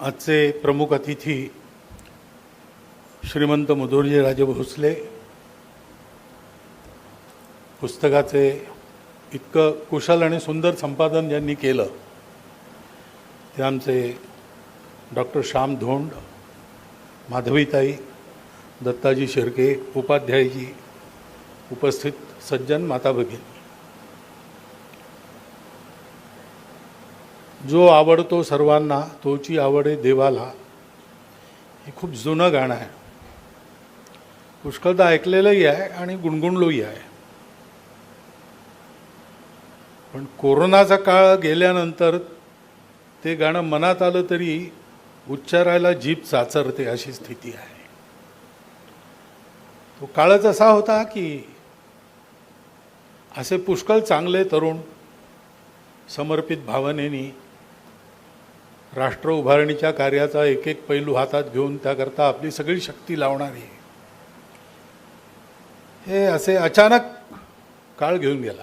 आजचे प्रमुख अतिथी श्रीमंत राजे भोसले पुस्तकाचे इतकं कुशल आणि सुंदर संपादन ज्यांनी केलं ते आमचे डॉक्टर श्याम धोंड माधवीताई दत्ताजी शिर्के उपाध्यायजी उपस्थित सज्जन माता भगिनी. जो आवडतो सर्वांना तोची आवडे देवाला. हे खूप जुनं गाणं आहे. पुष्कळदा ऐकलेलंही आहे आणि गुणगुणलोही आहे. पण कोरोनाचा काळ गेल्यानंतर ते गाणं मनात आलं तरी उच्चारायला जीभ चाचरते अशी स्थिती आहे. तो काळच असा होता की असे पुष्कळ चांगले तरुण समर्पित भावनेनी राष्ट्र उभारणीच्या कार्याचा एक एक पैलू हातात घेऊन त्याकरता आपली सगळी शक्ती लावणारी हे असे अचानक काळ घेऊन गेला.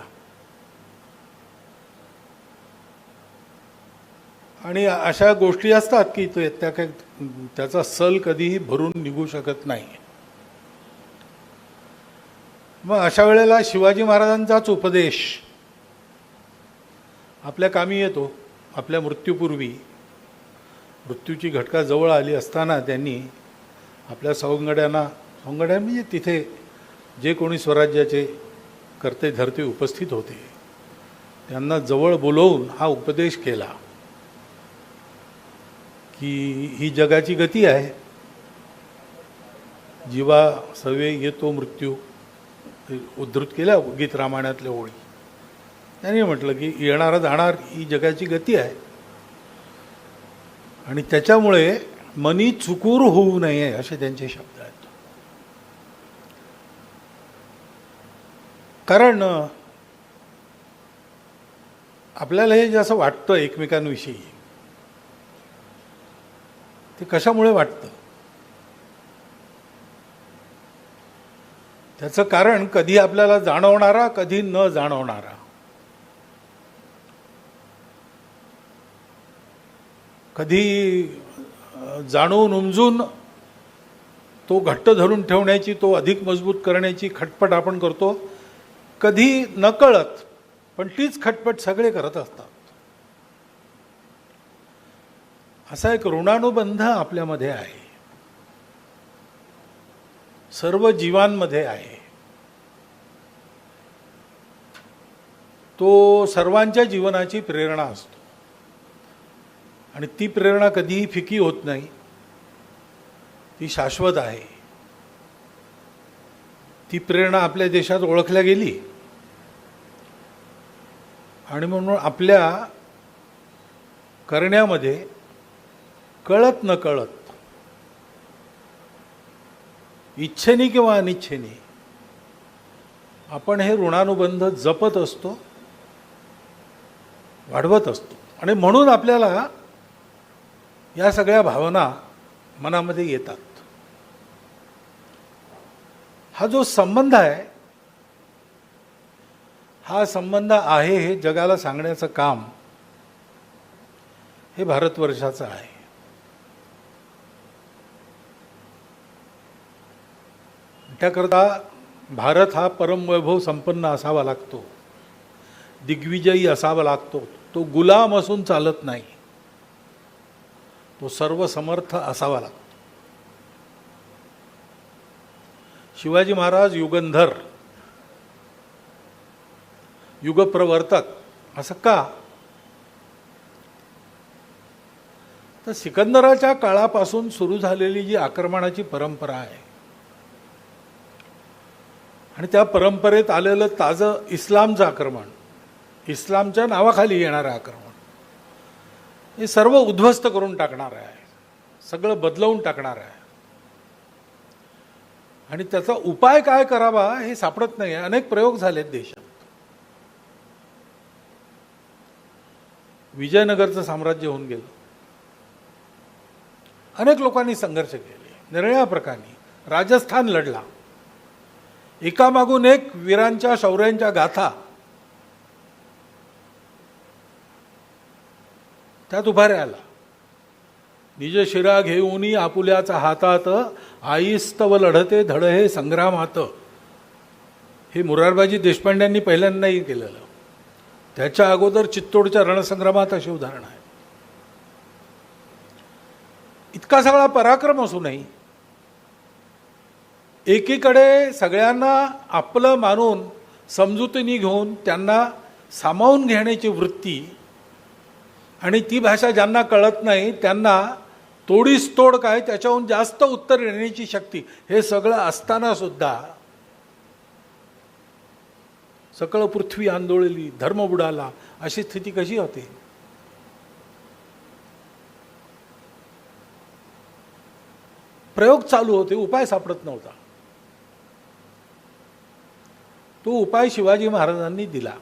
आणि अशा गोष्टी असतात की तो त्या काय त्याचा सल कधीही भरून निघू शकत नाही. मग अशा वेळेला शिवाजी महाराजांचाच उपदेश. आपल्या कामी येतो आपल्या मृत्यूपूर्वी. मृत्यूची घटका जवळ आली असताना त्यांनी आपल्या सवंगड्यांना सवंगड्या म्हणजे तिथे जे कोणी स्वराज्याचे करते धरते उपस्थित होते त्यांना जवळ बोलवून हा उपदेश केला की ही जगाची गती आहे. जीवा सवे येतो मृत्यू. उद्धृत केल्या गीत रामायणातल्या ओळी. त्यांनी म्हटलं की येणारा जाणार ही जगाची गती आहे. आणि त्याच्यामुळे मनी चुकूर होऊ नये असे त्यांचे शब्द आहेत. कारण आपल्याला हे जे असं वाटतं एकमेकांविषयी ते कशामुळे वाटतं? त्याचं कारण कधी आपल्याला जाणवणारा कधी न जाणवणारा. कधी जाणून उमजून तो घट्ट धरून ठेवण्याची तो अधिक मजबूत करण्याची खटपट आपण करतो. कधी नकळत पण तीच खटपट सगळे करत असतात. असा एक ऋणानुबंध आपल्यामध्ये आहे. सर्व जीवांमध्ये आहे. तो सर्वांच्या जीवनाची प्रेरणा असतो. आणि ती प्रेरणा कधीही फिकी होत नाही. ती शाश्वत आहे. ती प्रेरणा आपल्या देशात ओळखल्या गेली. आणि म्हणून आपल्या करण्यामध्ये कळत न कळत इच्छेने किंवा अनिच्छेने आपण हे ऋणानुबंध जपत असतो वाढवत असतो. आणि म्हणून आपल्याला या सगळ्या भावना मनामध्ये येतात. हा जो संबंध आहे हा संबंध आहे हे जगाला सांगण्याचं काम हे भारतवर्षाचं आहे. त्याकरता भारत हा परमवैभव संपन्न असावा लागतो. दिग्विजयी असावा लागतो. तो गुलाम असून चालत नाही. तो सर्व समर्थ असावा लागतो. शिवाजी महाराज युगंधर युगप्रवर्तक असं का? तर सिकंदराच्या काळापासून सुरू झालेली जी आक्रमणाची परंपरा आहे आणि त्या परंपरेत आलेलं ताजं इस्लामचं आक्रमण इस्लामच्या नावाखाली येणारं आक्रमण हे सर्व उद्ध्वस्त करून टाकणार आहे. सगळं बदलवून टाकणार आहे. आणि त्याचा उपाय काय करावा हे सापडत नाही अनेक प्रयोग झालेत देशात. विजयनगरचं साम्राज्य होऊन गेलं. अनेक लोकांनी संघर्ष केले. निरळ्या प्रकारे राजस्थान लढला. एकामागून एक वीरांच्या शौर्यांच्या गाथा त्यात उभा राहिला. निज शिरा घेऊनी आपुल्याचा हातात आईस्तव लढते धड हे संग्रामात. हे मुरारबाजी देशपांड्यांनी पहिल्यांदाही केलेलं. त्याच्या अगोदर चित्तोडच्या रणसंग्रामात अशी उदाहरण आहे. इतका सगळा पराक्रम असूनही एकीकडे सगळ्यांना आपलं मानून समजुतीने घेऊन त्यांना सामावून घेण्याची वृत्ती आणि ती भाषा ज्यांना कळत नाही त्यांना तोडीस तोड काय त्याच्याहून जास्त उत्तर देण्याची शक्ती. हे सगळं असताना सुद्धा सकळ पृथ्वी आंदोळली धर्म बुडाला अशी स्थिती कशी होते? प्रयोग चालू होते उपाय सापडत नव्हता. तो उपाय शिवाजी महाराजांनी दिला.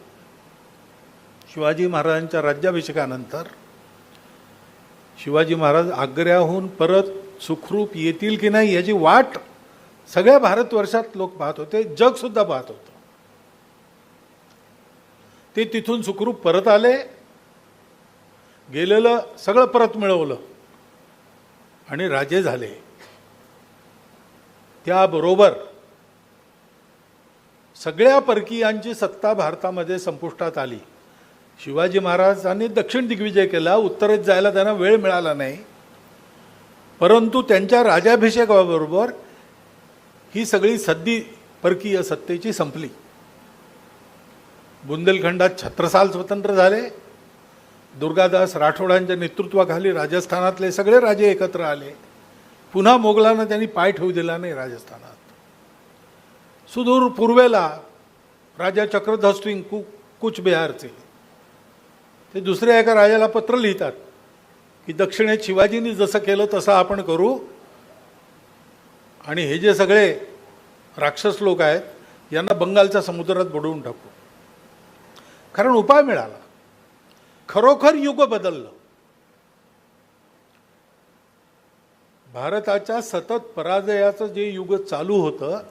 शिवाजी महाराजांच्या राज्याभिषेकानंतर शिवाजी महाराज आग्र्याहून परत सुखरूप येतील की नाही याची वाट सगळ्या भारतवर्षात लोक पाहत होते जग सुद्धा पाहत होतं. ते तिथून सुखरूप परत आले गेलेलं सगळं परत मिळवलं आणि राजे झाले. त्याबरोबर सगळ्या परकीयांची सत्ता भारतामध्ये संपुष्टात आली. शिवाजी महाराजांनी दक्षिण दिग्विजय केला उत्तरेत जायला त्यांना वेळ मिळाला नाही. परंतु त्यांच्या राजाभिषेकाबरोबर ही सगळी सद्दी परकीय सत्तेची संपली. बुंदेलखंडात छत्रसाल स्वतंत्र झाले. दुर्गादास राठोडांच्या नेतृत्वाखाली राजस्थानातले सगळे राजे एकत्र आले. पुन्हा मोगलांना त्यांनी पाय ठेवू दिला नाही राजस्थानात. सुदूर पूर्वेला राजा चक्रधर कु कुचबिहारचे. ते दुसऱ्या एका राजाला पत्र लिहितात की दक्षिणेत शिवाजींनी जसं केलं तसं आपण करू. आणि हे जे सगळे राक्षस लोक आहेत यांना बंगालच्या समुद्रात बुडवून टाकू. कारण उपाय मिळाला. खरोखर युग बदललं. भारताच्या सतत पराजयाचं जे युग चालू होतं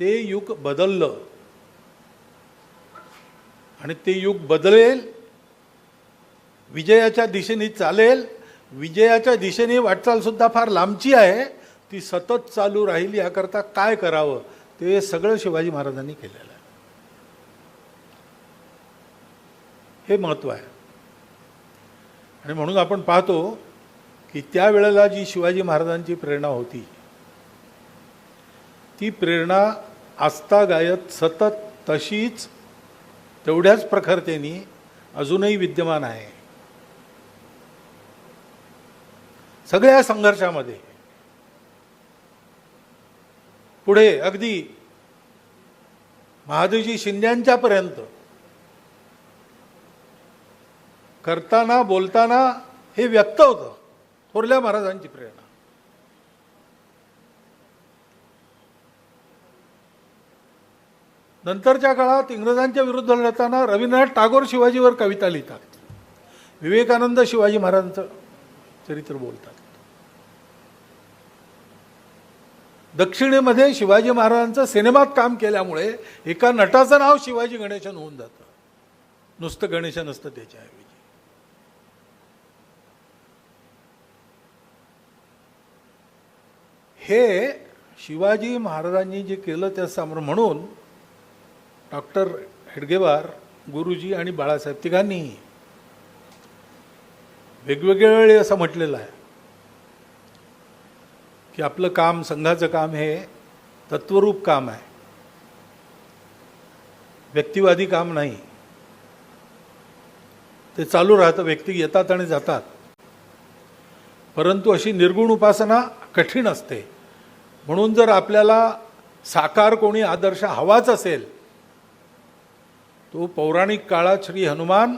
ते युग बदललं. आणि ते युग बदलेल विजयाच्या दिशेने चालेल. विजयाच्या दिशेने वाटचाल सुद्धा फार लांबची आहे. ती सतत चालू राहील याकरता काय करावं? ते सगळं शिवाजी महाराजांनी केलेलं आहे. हे महत्त्व आहे. आणि म्हणून आपण पाहतो की त्यावेळेला जी शिवाजी महाराजांची प्रेरणा होती ती प्रेरणा आस्तागायत सतत तशीच तेवढ्याच प्रखरतेने अजूनही विद्यमान आहे. सगळ्या संघर्षामध्ये. पुढे अगदी महादेवजी शिंद्यांच्या पर्यंत करताना बोलताना हे व्यक्त होतं. थोरल्या महाराजांची प्रेरणा. नंतरच्या काळात इंग्रजांच्या विरुद्ध लढताना रवींद्रनाथ टागोर शिवाजीवर कविता लिहितात. विवेकानंद शिवाजी महाराजांचं चरित्र बोलतात. दक्षिणेमध्ये शिवाजी महाराजांचं सिनेमात काम केल्यामुळे एका नटाचं नाव शिवाजी गणेशन होऊन जातं. नुसतं गणेशन असतं त्याच्याऐवजी. हे शिवाजी महाराजांनी जे केलं त्या समोर म्हणून डॉक्टर हेडगेवार गुरुजी आणि बाळासाहेब तिघांनी वेगवेगळ्या वेळी असं म्हटलेलं आहे. की आपलं काम संघाचं काम हे तत्वरूप काम आहे. व्यक्तिवादी काम नाही. ते चालू राहतं व्यक्ती येतात आणि जातात. परंतु अशी निर्गुण उपासना कठीण असते. म्हणून जर आपल्याला साकार कोणी आदर्श हवाच असेल तो पौराणिक काळात श्री हनुमान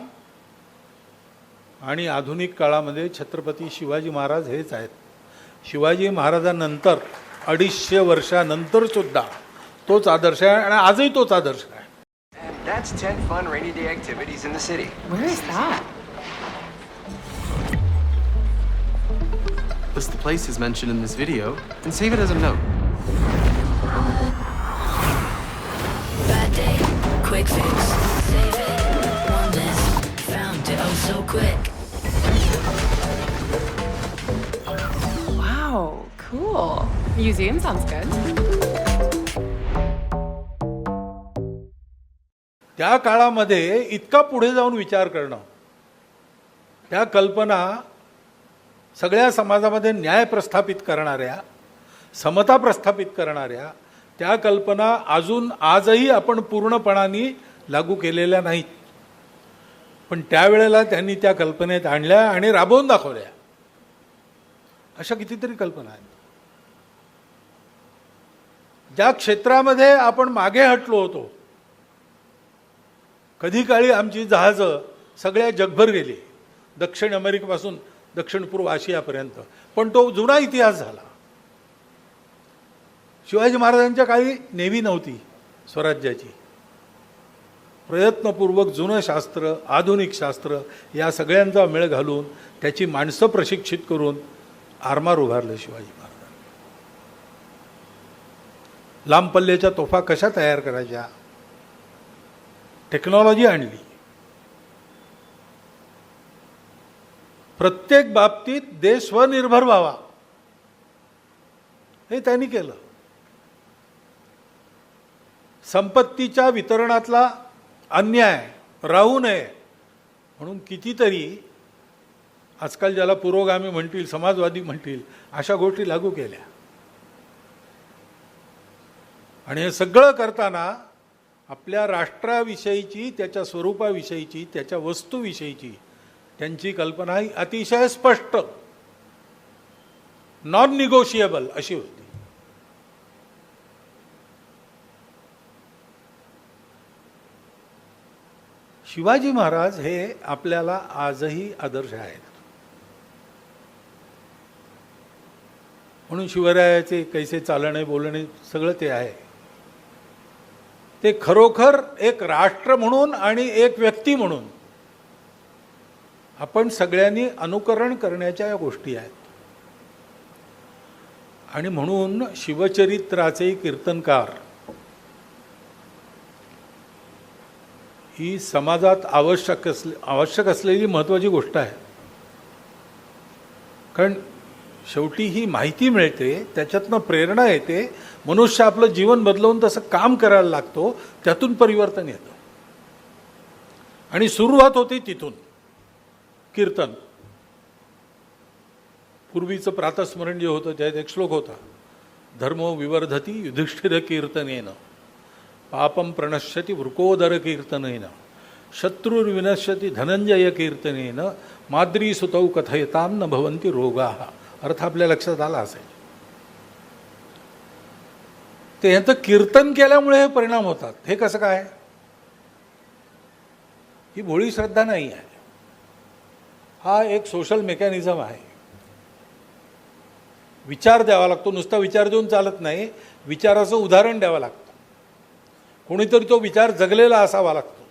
आणि आधुनिक काळामध्ये छत्रपती शिवाजी महाराज हेच आहेत शिवाजी महाराजांनंतर अडीचशे वर्षानंतर सुद्धा तोच आदर्श आहे आणि आजही तोच आदर्श आहे that's 10 fun rainy day activities in the city. Where is that? List the places mentioned in this video and save it as a note. Bad day, quick fix. Save it, one less. Found it oh so quick. Cool. Museum sounds good. त्या काळामध्ये इतका पुढे जाऊन विचार करणं त्या कल्पना सगळ्या समाजामध्ये न्याय प्रस्थापित करणाऱ्या समता प्रस्थापित करणाऱ्या त्या कल्पना अजून आजही आपण पूर्णपणाने लागू केलेल्या नाहीत पण त्यावेळेला त्यांनी त्या कल्पनेत आणल्या आणि राबवून दाखवल्या अशा कितीतरी कल्पना आहेत ज्या क्षेत्रामध्ये आपण मागे हटलो होतो कधी काळी आमची जहाजं सगळ्या जगभर गेली दक्षिण अमेरिकेपासून दक्षिण पूर्व आशियापर्यंत. पण तो जुना इतिहास झाला. शिवाजी महाराजांच्या काळी नेव्ही नव्हती स्वराज्याची. प्रयत्नपूर्वक जुनं शास्त्र आधुनिक शास्त्र या सगळ्यांचा मेळ घालून त्याची माणसं प्रशिक्षित करून आरमार उभारलं शिवाजी महाराज. लांब पल्ल्याच्या तोफा कशा तयार करायच्या? टेक्नॉलॉजी आणली. प्रत्येक बाबतीत देश स्वनिर्भर व्हावा. हे त्यांनी केलं. संपत्तीच्या वितरणातला अन्याय राहू नये म्हणून कितीतरी आजकाल ज्याला पुरोगामी म्हणतील समाजवादी म्हणतील अशा गोष्टी लागू केल्या. आणि हे सगळं करताना आपल्या राष्ट्राविषयीची त्याच्या स्वरूपाविषयीची त्याच्या वस्तूविषयीची त्यांची कल्पना ही अतिशय स्पष्ट नॉन निगोशिएबल अशी होती. शिवाजी महाराज हे आपल्याला आजही आदर्श आहेत. म्हणून शिवरायाचे कैसे चालणे बोलणे सगळं ते आहे. ते खरोखर एक राष्ट्र म्हणून आणि एक व्यक्ती म्हणून. आपण सगळ्यांनी अनुकरण करण्याच्या या गोष्टी आहेत. आणि म्हणून शिवचरित्राचे कीर्तनकार ही समाजात आवश्यक असले आवश्यक असलेली महत्त्वाची गोष्ट आहे. कारण शेवटी ही माहिती मिळते त्याच्यातनं प्रेरणा येते मनुष्य आपलं जीवन बदलवून तसं काम करायला लागतो त्यातून परिवर्तन येतं. आणि सुरुवात होती तिथून. कीर्तन. पूर्वीचं प्रातस्मरण जे होतं त्यात एक श्लोक होता. धर्म विवर्धती युधिष्ठिर कीर्तनेन. पापम प्रणश्यती वृकोदर कीर्तनेन. शत्रुर्विनश्यती धनंजय कीर्तनेन. माद्री सुतौ कथयताम न भवंती रोगा. अर्थ आपल्या लक्षात आला असेल. ते यांचं कीर्तन केल्यामुळे हे परिणाम होतात. हे कसं काय? ही भोळी श्रद्धा नाही आहे. हा एक सोशल मेकॅनिझम आहे. विचार द्यावा लागतो. नुसता विचार देऊन चालत नाही. विचाराचं उदाहरण द्यावं लागतं. कोणीतरी तो विचार जगलेला असावा लागतो.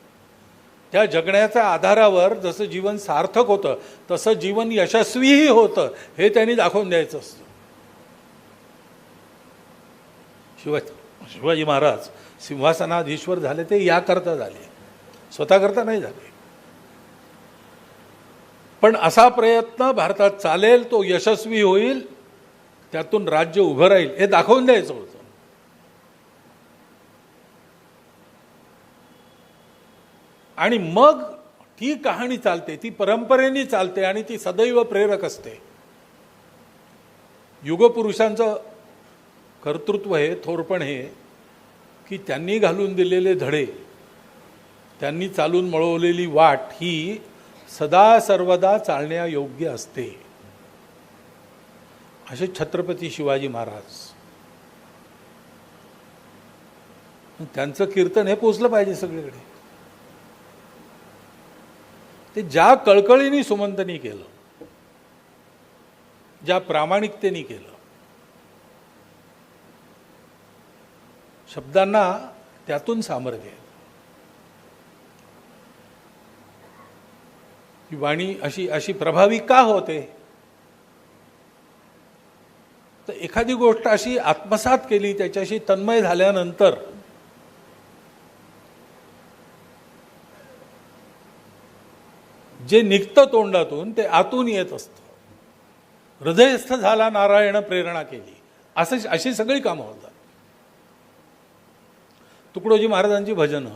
त्या जगण्याच्या आधारावर जसं जीवन सार्थक होतं तसं जीवन यशस्वीही होतं हे त्यांनी दाखवून द्यायचं असतं. शिवा शिवाजी महाराज सिंहासनाधीश्वर झाले ते याकरता झाले. स्वतःकरता नाही झाले. पण असा प्रयत्न भारतात चालेल तो यशस्वी होईल त्यातून राज्य उभं राहील हे दाखवून द्यायचं होतं. आणि मग ती कहाणी चालते ती परंपरेने चालते आणि ती सदैव प्रेरक असते. युगपुरुषांचं कर्तृत्व हे थोरपण हे की त्यांनी घालून दिलेले धडे त्यांनी चालून मळवलेली वाट ही सदा सर्वदा चालण्यायोग्य असते. असे छत्रपती शिवाजी महाराज. त्यांचं कीर्तन हे पोचलं पाहिजे सगळीकडे. ते ज्या कळकळीने सुमंतनी केलं ज्या प्रामाणिकतेने केलं शब्दांना त्यातून सामर्थ्य आहे. ही वाणी अशी अशी प्रभावी का होते? तर एखादी गोष्ट अशी आत्मसात केली त्याच्याशी तन्मय झाल्यानंतर जे निघतं तोंडातून ते आतून येत असतं. हृदयस्थ झाला नारायण प्रेरणा केली. असं अशी सगळी कामं होतात. तुकडोजी महाराजांची भजनं.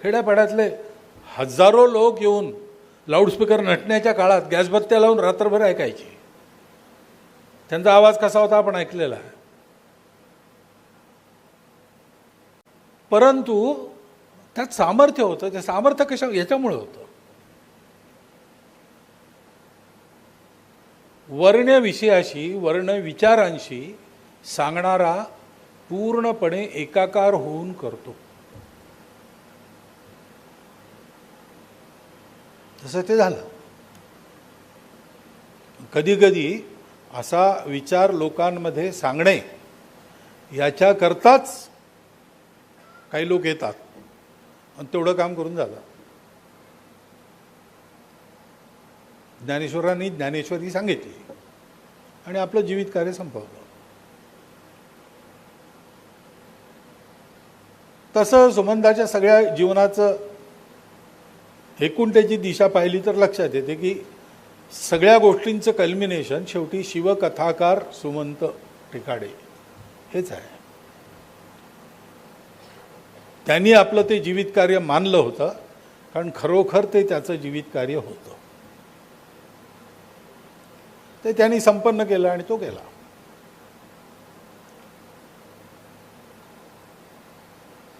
खेड्यापाड्यातले हजारो लोक येऊन लाऊडस्पीकर नटण्याच्या काळात गॅसबत्त्या लावून रात्रभर ऐकायची. त्यांचा आवाज कसा होता आपण ऐकलेला? आहे परंतु त्यात सामर्थ्य होतं ते सामर्थ्य कशा याच्यामुळे होतं. वर्ण विषयाशी वर्ण विचारांशी सांगणारा पूर्णपणे एकाकार होऊन करतो. तसं ते झालं. कधी कधी असा विचार लोकांमध्ये सांगणे याच्याकरताच काही लोक येतात आणि तेवढं काम करून जातात. ज्ञानेश्वरांनी ज्ञानेश्वरी सांगितली आणि आपलं जीवित कार्य संपवलं. तसं सुमंताच्या सगळ्या जीवनाचं एकूण त्याची दिशा पाहिली तर लक्षात येते की सगळ्या गोष्टींचं कल्मिनेशन शेवटी शिवकथाकार सुमंत टिकाडे. हेच आहे. त्यांनी आपलं ते जीवित कार्य मानलं होतं कारण खरोखर ते त्याचं जीवित कार्य होतं. ते त्यांनी संपन्न केलं आणि तो केला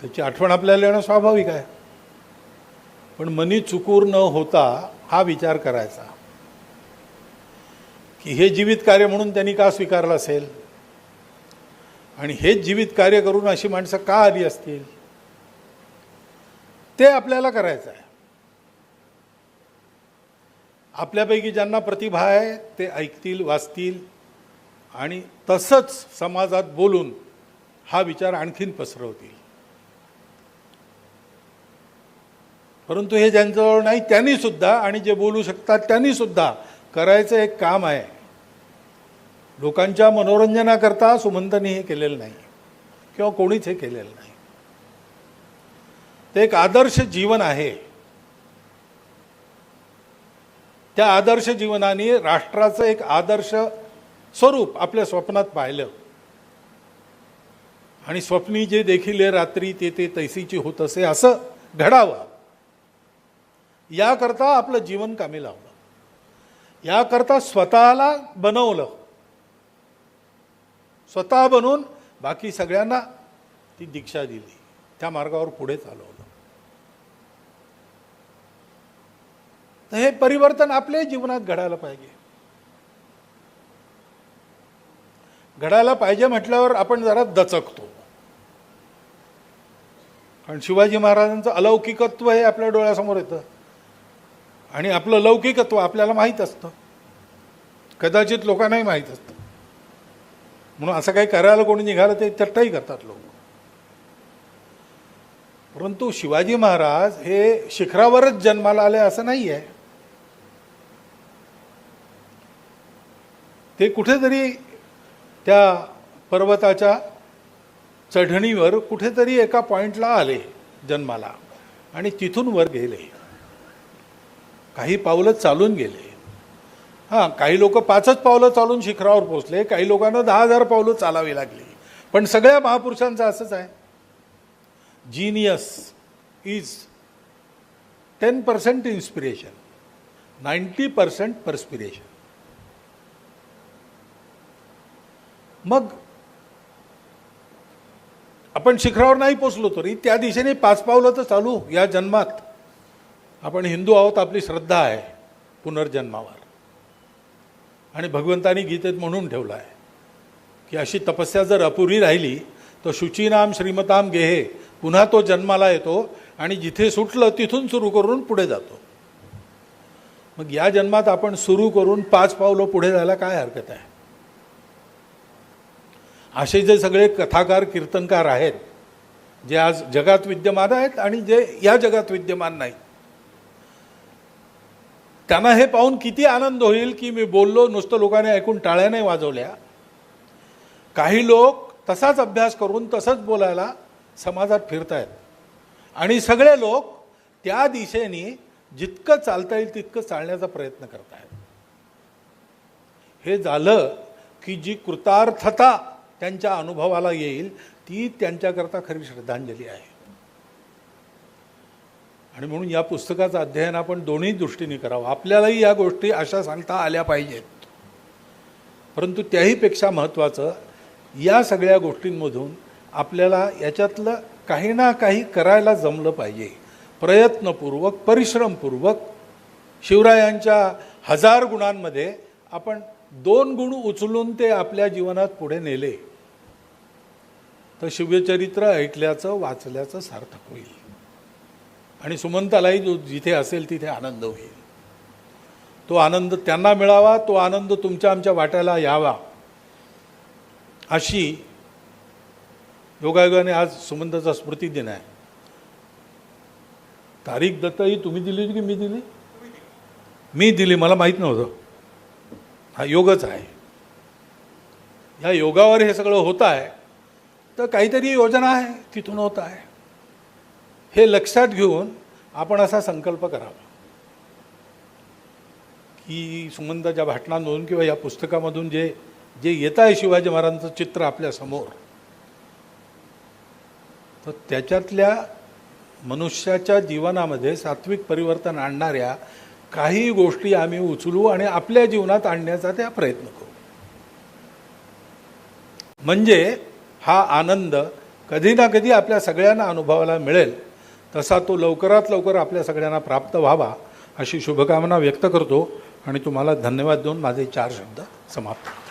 त्याची आठवण आपल्याला येणं स्वाभाविक आहे. पण मनी चुकूर न होता हा विचार करायचा. की हे जीवित कार्य म्हणून त्यांनी का स्वीकारलं असेल? आणि हेच जीवित कार्य करून अशी माणसं का आली असतील? ते आपल्याला करायचं आहे. आपल्यापैकी ज्यांना प्रतिभा आहे ते ऐकतील वाचतील आणि तसंच समाजात बोलून हा विचार आणखीन पसरवतील. परंतु हे ज्यांच्याजवळ नाही त्यांनी सुद्धा आणि जे बोलू शकतात त्यांनी सुद्धा करायचं एक काम आहे. लोकांच्या मनोरंजनाकरता सुमंतनी हे केलेलं नाही किंवा कोणीच हे केलेलं नाही. ते एक आदर्श जीवन आहे. त्या आदर्श जीवनाने राष्ट्राचं एक आदर्श स्वरूप आपल्या स्वप्नात पाहिलं. आणि स्वप्नी जे देखील आहे रात्री ते ते तैसीची होत असे असं घडावं. याकरता आपलं जीवन कामी लावलं. याकरता स्वतःला बनवलं. स्वतः बनवून बाकी सगळ्यांना ती दीक्षा दिली. त्या मार्गावर पुढे चालवलं. तर हे परिवर्तन आपल्याही जीवनात घडायला पाहिजे. घडायला पाहिजे म्हटल्यावर आपण जरा दचकतो. कारण शिवाजी महाराजांचं अलौकिकत्व हे आपल्या डोळ्यासमोर येतं. आणि आपलं लौकिकत्व आपल्याला माहीत असतं. कदाचित लोकांनाही माहीत असतं. म्हणून असं काही करायला कोणी निघालं ते चट्टाही करतात लोक. परंतु शिवाजी महाराज हे शिखरावरच जन्माला आले असं नाही आहे ते कुठेतरी त्या पर्वताच्या चढणीवर कुठेतरी एका पॉईंटला आले जन्माला आणि तिथून वर गेले. काही पावलं चालून गेले. हां काही लोक पाचच पावलं चालून शिखरावर पोचले काही लोकांना दहा हजार पावलं चालावी लागली. पण सगळ्या महापुरुषांचं असंच आहे. Genius is ten percent inspiration ninety percent perspiration मग आपण शिखरावर नाही पोचलो तरी त्या दिशेने पाच पावलं तर चालू या जन्मात. आपण हिंदू आहोत आपली श्रद्धा आहे पुनर्जन्मावर. आणि भगवंतानी गीतेत म्हणून ठेवलं आहे की अशी तपस्या जर अपुरी राहिली तर शुचीनाम श्रीमताम गेहे पुन्हा तो जन्माला येतो आणि जिथे सुटलं तिथून सुरू करून पुढे जातो. मग या जन्मात आपण सुरू करून पाच पावलं पुढे जायला काय हरकत आहे? असे जे सगळे कथाकार कीर्तनकार आहेत जे आज जगात विद्यमान आहेत आणि जे या जगात विद्यमान नाहीत त्यांना हे पाहून किती आनंद होईल की मी बोललो नुसतं लोकांनी ऐकून टाळ्या नाही वाजवल्या. काही लोक तसाच अभ्यास करून तसंच बोलायला समाजात फिरतायत. आणि सगळे लोक त्या दिशेने जितकं चालता येईल तितकं चालण्याचा प्रयत्न करत आहेत हे झालं की जी कृतार्थता त्यांच्या अनुभवाला येईल ती त्यांच्याकरता खरी श्रद्धांजली आहे. आणि म्हणून या पुस्तकाचं अध्ययन आपण दोन्ही दृष्टीने करावं. आपल्यालाही या गोष्टी अशा सांगता आल्या पाहिजेत. परंतु त्याहीपेक्षा महत्त्वाचं या सगळ्या गोष्टींमधून आपल्याला याच्यातलं काही ना काही करायला जमलं पाहिजे. प्रयत्नपूर्वक परिश्रमपूर्वक शिवरायांच्या हजार गुणांमध्ये आपण दोन गुण उचलून ते आपल्या जीवनात पुढे नेले तर शिवचरित्र ऐकल्याचं वाचल्याचं सार्थक होईल. आणि सुमंतालाही जो जिथे असेल तिथे आनंद होईल. तो आनंद त्यांना मिळावा तो आनंद तुमच्या आमच्या वाट्याला यावा. अशी योगायोगाने आज सुमंताचा स्मृती दिन आहे. तारीख दत्त ही तुम्ही दिली की मी दिली? मी दिली मला माहीत नव्हतं. हा योगच आहे. या योगावर हे सगळं होत आहे. तर काहीतरी योजना आहे तिथून होत आहे. हे लक्षात घेऊन आपण असा संकल्प करावा. की सुमंताच्या भाटणांमधून किंवा या पुस्तकामधून जे जे येत आहे शिवाजी महाराजांचं चित्र आपल्यासमोर तर त्याच्यातल्या मनुष्याच्या जीवनामध्ये सात्विक परिवर्तन आणणाऱ्या काही गोष्टी आम्ही उचलू आणि आपल्या जीवनात आणण्याचा त्या प्रयत्न करू. म्हणजे हा आनंद कधी ना कधी आपल्या सगळ्यांना अनुभवाला मिळेल. तसा तो लवकरात लवकर आपल्या सगळ्यांना प्राप्त व्हावा अशी शुभकामना व्यक्त करतो आणि तुम्हाला धन्यवाद देऊन माझे चार शब्द समाप्त